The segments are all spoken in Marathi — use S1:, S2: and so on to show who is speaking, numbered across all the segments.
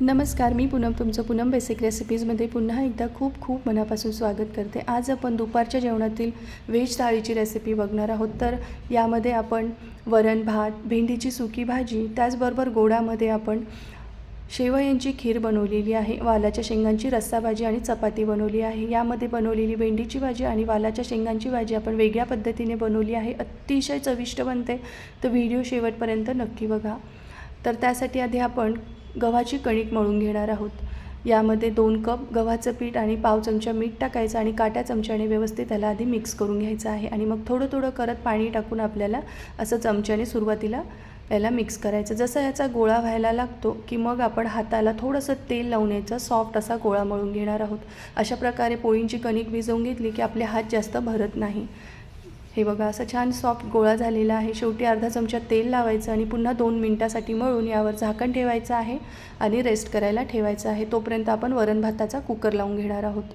S1: नमस्कार मी पूनम तुमचं पूनम बेसिक रेसिपीजमध्ये पुन्हा एकदा खूप खूप मनापासून स्वागत करते. आज आपण दुपारच्या जेवणातील व्हेज थाळीची रेसिपी बघणार आहोत. तर यामध्ये आपण वरण भात भेंडीची सुकी भाजी त्याचबरोबर गोडामध्ये आपण शेवयांची खीर बनवलेली आहे वालाच्या शेंगांची रस्सा भाजी आणि चपाती बनवली आहे. यामध्ये बनवलेली भेंडीची भाजी आणि वालाच्या शेंगांची भाजी आपण वेगळ्या पद्धतीने बनवली आहे. अतिशय चविष्ट बनते. तर व्हिडिओ शेवटपर्यंत नक्की बघा. तर त्यासाठी आधी आपण गव्हाची कणिक मळून घेणार आहोत. यामध्ये दोन कप गव्हाचं पीठ आणि पाव चमचा मीठ टाकायचं आणि काट्या चमच्याने व्यवस्थित त्याला आधी मिक्स करून घ्यायचं आहे. आणि मग थोडं थोडं करत पाणी टाकून आपल्याला असं चमच्याने सुरुवातीला याला मिक्स करायचं. जसं याचा गोळा व्हायला लागतो की मग आपण हाताला थोडंसं तेल लावून याचा सॉफ्ट असा गोळा मळून घेणार आहोत. अशा प्रकारे पोळींची कणिक भिजवून घेतली की आपले हात जास्त भरत नाही. हे बघा असं छान सॉफ्ट गोळा झालेला आहे. शेवटी अर्धा चमचा तेल लावायचं आणि पुन्हा दोन मिनटासाठी मळून यावर झाकण ठेवायचं आहे आणि रेस्ट करायला ठेवायचं आहे. तोपर्यंत आपण वरण भाताचा कुकर लावून घेणार आहोत.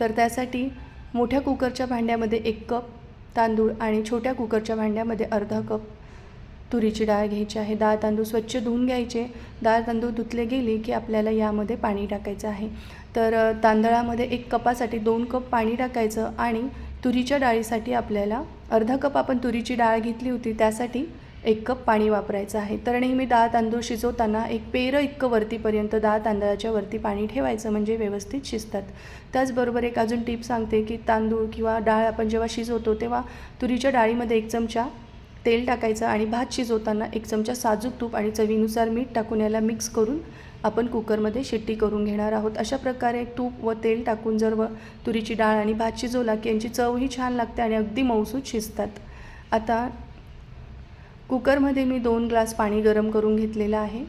S1: तर त्यासाठी मोठ्या कुकरच्या भांड्यामध्ये एक कप तांदूळ आणि छोट्या कुकरच्या भांड्यामध्ये अर्धा कप तुरीची डाळ घ्यायची आहे. डाळ तांदूळ स्वच्छ धुवून घ्यायचे. डाळ तांदूळ धुतले गेले की आपल्याला यामध्ये पाणी टाकायचं आहे. तर तांदळामध्ये एक कपासाठी दोन कप पाणी टाकायचं आणि तुरीच्या डाळीसाठी आपल्याला अर्धा कप आपण तुरीची डाळ घेतली होती त्यासाठी एक कप पाणी वापरायचं आहे. तर नेहमी डाळ तांदूळ शिजवताना एक पेरं इतकं वरतीपर्यंत डाळ तांदळाच्या वरती पाणी ठेवायचं म्हणजे व्यवस्थित शिजतात. त्याचबरोबर एक अजून टीप सांगते की तांदूळ किंवा डाळ आपण जेव्हा शिजवतो तेव्हा तुरीच्या डाळीमध्ये एक चमचा तेल टाकायचं आणि भात शिजवताना एक चमचा साजूक तूप आणि चवीनुसार मीठ टाकून याला मिक्स करून आपण कुकरमध्ये शिट्टी करून घेणार आहोत. अशा प्रकारे तूप व तेल टाकून जर व तुरीची डाळ आणि भात शिजवला की यांची चवही छान लागते आणि अगदी मऊसूत शिजतात. आता कुकरमध्ये मी दोन ग्लास पाणी गरम करून घेतलेलं आहे.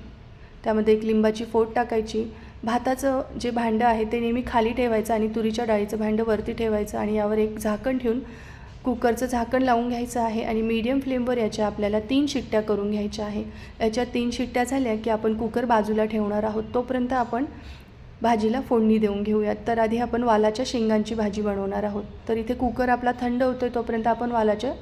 S1: त्यामध्ये एक लिंबाची फोड टाकायची. भाताचं जे भांडं आहे ते नेहमी खाली ठेवायचं आणि तुरीच्या डाळीचं भांडं वरती ठेवायचं आणि यावर एक झाकण ठेवून कुकरचं झाकण लावून घ्यायचं आहे आणि मीडियम फ्लेमवर याच्या आपल्याला तीन शिट्ट्या करून घ्यायच्या आहे. याच्या तीन शिट्ट्या झाल्या की आपण कुकर बाजूला ठेवणार आहोत. तोपर्यंत आपण भाजीला फोडणी देऊन घेऊयात. तर आधी आपण वालाच्या शेंगांची भाजी बनवणार आहोत. तर इथे कुकर आपला थंड होतो आहे तोपर्यंत आपण वालाच्या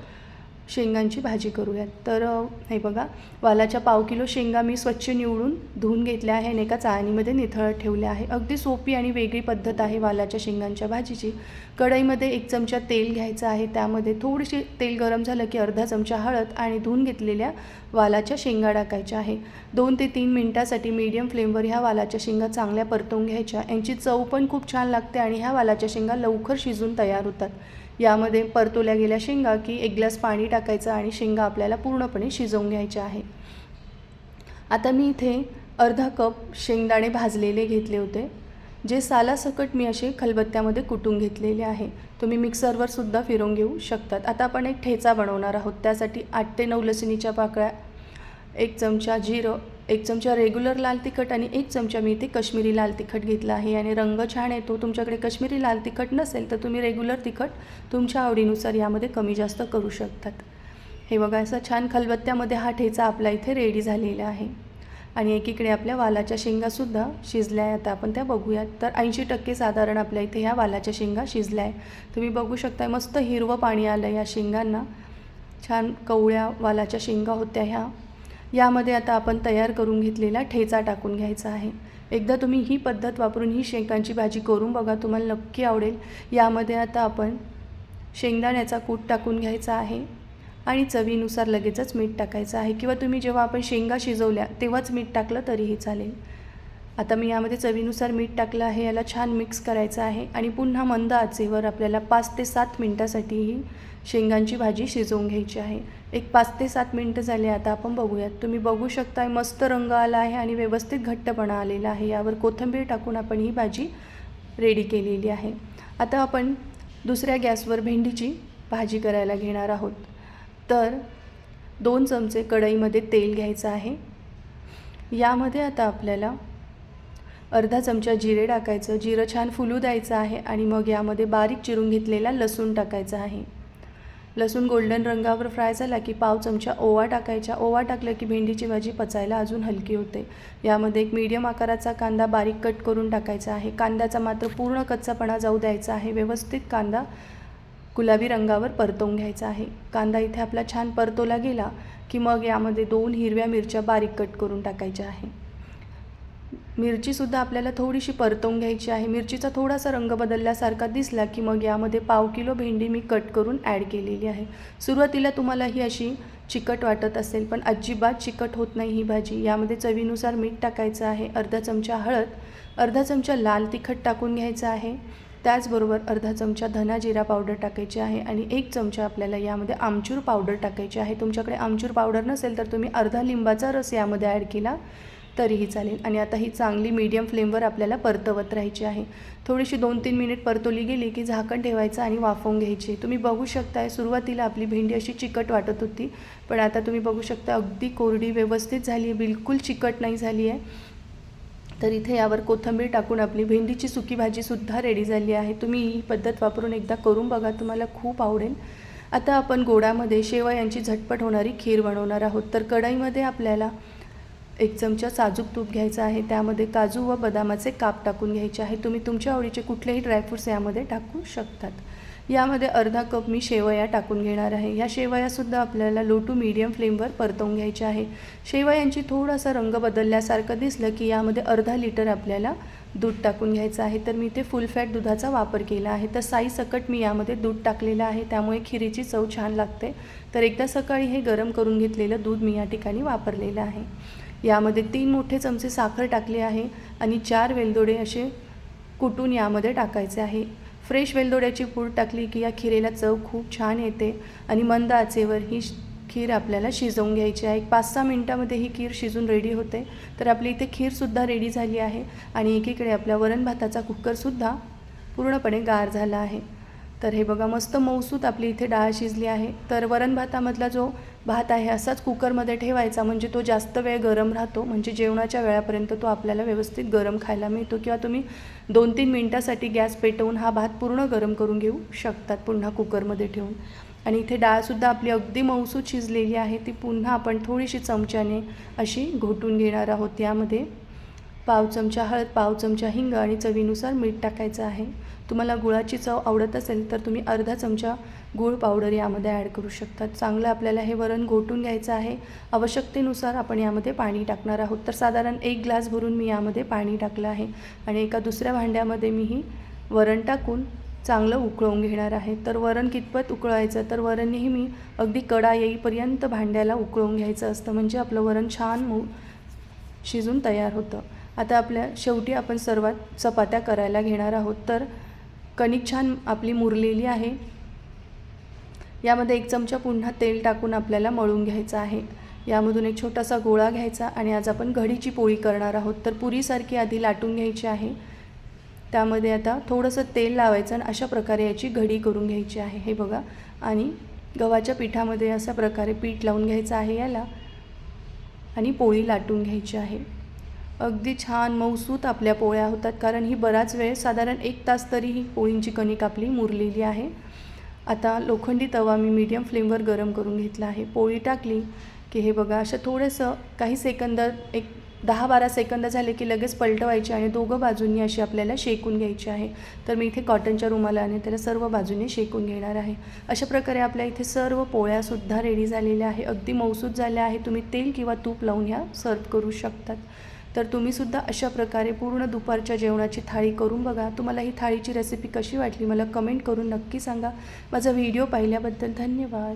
S1: शेंगांची भाजी करूयात. तर हे बघा वालाच्या पाव किलो शेंगा मी स्वच्छ निवडून धुवून घेतल्या आहे आणि एका चाळणीमध्ये निथळत ठेवल्या आहे. अगदी सोपी आणि वेगळी पद्धत आहे वालाच्या शेंगांच्या भाजीची. कढईमध्ये एक चमचा तेल घ्यायचं आहे. त्यामध्ये थोडीशी तेल गरम झालं की अर्धा चमचा हळद आणि धुवून घेतलेल्या वालाच्या शेंगा टाकायच्या आहे. दोन ते तीन मिनटासाठी मीडियम फ्लेमवर ह्या वालाच्या शेंगा चांगल्या परतवून घ्यायच्या. यांची चव पण खूप छान लागते आणि ह्या वालाच्या शेंगा लवकर शिजून तयार होतात. यामध्ये परतवल्या गेल्या शेंगा की एक ग्लास पाणी टाकायचं आणि शेंगा आपल्याला पूर्णपणे शिजवून घ्यायच्या आहे आता मी इथे अर्धा कप शेंगदाणे भाजलेले घेतले होते जे सालासकट मी असे खलबत्त्यामध्ये कुटून घेतलेले आहे. तुम्ही मिक्सरवर सुद्धा घेऊ शकतात. आता आपण एक ठेचा बनवणार आहोत. त्यासाठी आठ ते नऊ लसणीच्या पाकळ्या एक चमचा जिरं एक चमचा रेग्युलर लाल तिखट आणि एक चमचा मी इथे कश्मीरी लाल तिखट घेतला आहे. आणि रंग छान येतो. तुमच्याकडे कश्मीरी लाल तिखट नसेल तर तुम्ही रेग्युलर तिखट तुमच्या आवडीनुसार यामध्ये कमी जास्त करू शकतात. हे बघा असं छान खलबत्त्यामध्ये हा ठेचा आपला इथे रेडी झालेला आहे. आणि एकीकडे आपल्या वालाच्या शेंगासुद्धा शिजल्या आहेत. आता आपण त्या बघूयात. तर ऐंशी टक्के साधारण आपल्या इथे ह्या वालाच्या शेंगा शिजल्या आहे तुम्ही बघू शकताय मस्त हिरवं पाणी आलं या शेंगांना. छान कवळ्या वालाच्या शेंगा होत्या ह्या. यामध्ये आता आपण तयार करून घेतलेला ठेचा टाकून घ्यायचा आहे. एकदा तुम्ही ही पद्धत वापरून ही शेंगांची भाजी करून बघा तुम्हाला नक्की आवडेल. यामध्ये आता आपण शेंगदाण्याचा कूट टाकून घ्यायचा आहे आणि चवीनुसार लगेचच मीठ टाकायचं आहे. किंवा तुम्ही जेव्हा आपण शेंगा शिजवल्या तेव्हाच मीठ टाकलं तरीही चालेल. आता मी यामध्ये चवीनुसार मीठ टाकलं आहे याला छान मिक्स करायचं आहे आणि पुन्हा मंद आचेवर आपल्याला पाच ते सात मिनटासाठी ही शेंगांची भाजी शिजवून घ्यायची आहे. एक पाच ते सात मिनटं झाले आता आपण बघूयात. तुम्ही बघू शकताय मस्त रंग आला आहे आणि व्यवस्थित घट्टपणा आलेला आहे. यावर कोथिंबीर टाकून आपण ही भाजी रेडी केलेली आहे. आता आपण दुसऱ्या गॅसवर भेंडीची भाजी करायला घेणार आहोत. तर दोन चमचे कढईमध्ये तेल घ्यायचं आहे. यामध्ये आता आपल्याला अर्धा चमचा जिरे टाकायचं जिरं छान फुलू द्यायचं आहे आणि मग यामध्ये बारीक चिरून घेतलेला लसूण टाकायचा आहे. लसूण गोल्डन रंगावर फ्राय झाला की पाव चमचा ओवा टाकायचा. ओवा टाकलं की भेंडीची भाजी पचायला अजून हलकी होते. यामध्ये एक मीडियम आकाराचा कांदा बारीक कट करून टाकायचा आहे. कांद्याचा मात्र पूर्ण कच्चापणा जाऊ द्यायचा आहे. व्यवस्थित कांदा गुलाबी रंगावर परतवून घ्यायचा आहे. कांदा इथे आपला छान परतोला गेला की मग यामध्ये दोन हिरव्या मिरच्या बारीक कट करून टाकायच्या आहे. मिरचीसुद्धा आपल्याला थोडीशी परतवून घ्यायची आहे. मिरचीचा थोडासा रंग बदलल्यासारखा दिसला की मग यामध्ये पाव किलो भेंडी मी कट करून ॲड केलेली आहे. सुरुवातीला तुम्हाला ही अशी चिकट वाटत असेल पण अजिबात चिकट होत नाही ही भाजी. यामध्ये चवीनुसार मीठ टाकायचं आहे अर्धा चमचा हळद अर्धा चमचा लाल तिखट टाकून घ्यायचं आहे. त्याचबरोबर अर्धा चमचा धना जिरा पावडर टाकायची आहे आणि एक चमचा आपल्याला यामध्ये आमचूर पावडर टाकायची आहे. तुमच्याकडे आमचूर पावडर नसेल तर तुम्ही अर्धा लिंबाचा रस यामध्ये ॲड केला. तरीही चालेल. आणि आता ही चांगली मीडियम फ्लेमवर आपल्याला परतवत राहायची आहे. थोडीशी दोन तीन मिनिट परतवली गेली की झाकण ठेवायचं आणि वाफवून घ्यायची. तुम्ही बघू शकताय सुरुवातीला आपली भेंडी अशी चिकट वाटत होती. पण आता तुम्ही बघू शकता अगदी कोरडी व्यवस्थित झाली आहे. बिलकुल चिकट नाही झाली आहे. तर इथे यावर कोथिंबीर टाकून आपली भेंडीची सुकी भाजीसुद्धा रेडी झाली आहे. तुम्ही ही पद्धत वापरून एकदा करून बघा तुम्हाला खूप आवडेल. आता आपण गोडामध्ये शेवयांची झटपट होणारी खीर बनवणार आहोत. तर कढईमध्ये आपल्याला एक चमचा साजूक तूप घ्यायचा आहे. त्यामध्ये काजू व बदामाचे काप टाकून घ्यायचे आहे. तुम्ही तुमच्या आवडीचे कुठलेही ड्रायफ्रूट्स यामध्ये टाकू शकतात. यामध्ये अर्धा कप मी शेवया टाकून घेणार आहे. या शेवयासुद्धा आपल्याला लो टू मीडियम फ्लेमवर परतवून घ्यायच्या आहे. शेवयांची थोडासा रंग बदलल्यासारखं दिसलं की यामध्ये अर्धा लिटर आपल्याला दूध टाकून घ्यायचं आहे. तर मी इथे फुल फॅट दुधाचा वापर केला आहे. तर साई सकट मी यामध्ये दूध टाकलेलं आहे. त्यामुळे खिरीची चव छान लागते. तर एकदा सकाळी हे गरम करून घेतलेलं दूध मी या ठिकाणी वापरलेलं आहे. यामध्ये तीन मोठे चमचे साखर टाकले आहे आणि चार वेलदोडे असे कुटून यामध्ये टाकायचे आहे. फ्रेश वेलदोड्याची पूड टाकली की या खिरेला चव खूप छान येते आणि मंद आचेवर ही खीर आपल्याला शिजवून घ्यायची आहे. एक पाच सहा मिनटामध्ये ही खीर शिजून रेडी होते. तर आपली इथे खीरसुद्धा रेडी झाली आहे आणि एकीकडे आपल्या वरण भाताचा कुकरसुद्धा पूर्णपणे गार झाला आहे. तर हे बघा मस्त मौसूत आपली इथे डाळ शिजली आहे. तर वरण भातामधला जो भात आहे असाच कुकरमध्ये ठेवायचा. म्हणजे तो जास्त वेळ गरम राहतो. म्हणजे जेवणाच्या वेळापर्यंत तो आपल्याला व्यवस्थित गरम खायला मिळतो. किंवा तुम्ही दोन तीन मिनटासाठी गॅस पेटवून हा भात पूर्ण गरम करून घेऊ शकतात पुन्हा कुकरमध्ये ठेवून. आणि इथे डाळसुद्धा आपली अगदी मऊसू शिजलेली आहे. ती पुन्हा आपण थोडीशी चमच्याने अशी घोटून घेणार आहोत यामध्ये. पाव चमचा हळद पाव चमचा हिंग आणि चवीनुसार मीठ टाकायचं आहे. तुम्हाला गुळाची चव आवडत असेल तर तुम्ही अर्धा चमचा गूळ पावडर यामध्ये ॲड करू शकतात चांगलं आपल्याला हे वरण घोटून घ्यायचं आहे. आवश्यकतेनुसार आपण यामध्ये पाणी टाकणार आहोत. तर साधारण एक ग्लास भरून मी यामध्ये पाणी टाकलं आहे आणि एका दुसऱ्या भांड्यामध्ये मी ही वरण टाकून चांगलं उकळवून घेणार आहे. तर वरण कितपत उकळायचं तर वरण नेहमी अगदी कडा येईपर्यंत भांड्याला उकळवून घ्यायचं असतं. म्हणजे आपलं वरण छान मऊ शिजून तयार होतं. आता आपल्या शेवटी आपण सर्वात चपात्या करायला घेणार आहोत. तर कणिक छान आपली मुरलेली आहे. यामध्ये एक चमचा पुन्हा तेल टाकून आपल्याला मळून घ्यायचं आहे. यामधून एक छोटासा गोळा घ्यायचा आणि आज आपण घडीची पोळी करणार आहोत. तर पुरीसारखी आधी लाटून घ्यायची आहे. त्यामध्ये आता थोडंसं तेल लावायचं आणि अशा प्रकारे याची घडी करून घ्यायची आहे. हे बघा. आणि गव्हाच्या पिठामध्ये अशा प्रकारे पीठ लावून घ्यायचं आहे याला. आणि पोळी लाटून घ्यायची आहे. अगदी छान मऊसूत आपल्या पोळ्या होतात कारण ही बराच वेळ साधारण एक तास तरी ही पोळींची कणिक आपली मुरलेली आहे. आता लोखंडी तवा मी मीडियम फ्लेमवर गरम करून घेतला आहे. पोळी टाकली की हे बघा असं थोडंसं काही सेकंद एक दहा बारा सेकंद झाले की लगेच पलटवायचे आणि दोघं बाजूंनी अशी आपल्याला शेकून घ्यायची आहे. तर मी इथे कॉटनच्या रुमालाने त्याला सर्व बाजूने शेकून घेणार आहे. अशा प्रकारे आपल्या इथे सर्व पोळ्यासुद्धा रेडी झालेल्या आहे. अगदी मौसूद झाल्या आहे. तुम्ही तेल किंवा तूप लावून ह्या सर्व करू शकतात. तर तुम्हीसुद्धा अशा प्रकारे पूर्ण दुपारच्या जेवणाची थाळी करून बघा. तुम्हाला ही थाळीची रेसिपी कशी वाटली मला कमेंट करून नक्की सांगा. माझा व्हिडिओ पाहिल्याबद्दल धन्यवाद.